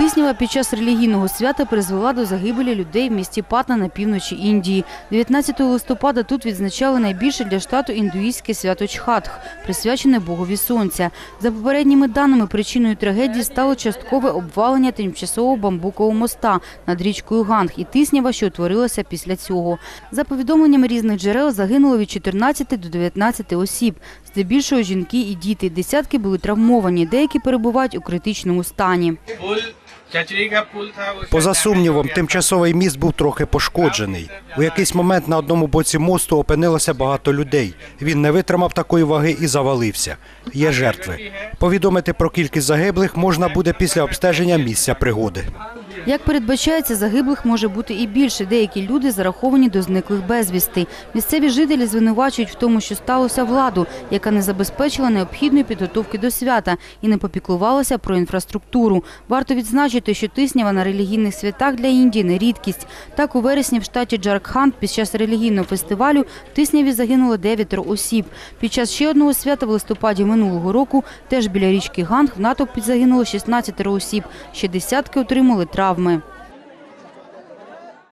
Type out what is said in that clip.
Тиснява під час релігійного свята призвела до загибелі людей в місті Патна на півночі Індії. 19 листопада тут відзначали найбільше для штату індуїстське свято Чхатх, присвячене Богові Сонця. За попередніми даними, причиною трагедії стало часткове обвалення тимчасового бамбукового моста над річкою Ганг і тиснява, що утворилася після цього. За повідомленнями різних джерел, загинуло від 14 до 19 осіб. Здебільшого жінки і діти. Десятки були травмовані, деякі перебувають у критичному стані. Поза сумнівом, тимчасовий міст був трохи пошкоджений. У якийсь момент на одному боці мосту опинилося багато людей. Він не витримав такої ваги і завалився. Є жертви. Повідомити про кількість загиблих можна буде після обстеження місця пригоди. Як передбачається, загиблих може бути і більше. Деякі люди зараховані до зниклих безвісти. Місцеві жителі звинувачують в тому, що сталося владу, яка не забезпечила необхідної підготовки до свята і не попіклувалася про інфраструктуру. Варто відзначити, що тиснява на релігійних святах для Індії не рідкість. Так, у вересні в штаті Джаркханд під час релігійного фестивалю в тисняві загинуло дев'ятеро осіб. Під час ще одного свята в листопаді минулого року теж біля річки Ганг в натовпі загинуло 16 осіб. Ще десятки отримали травми.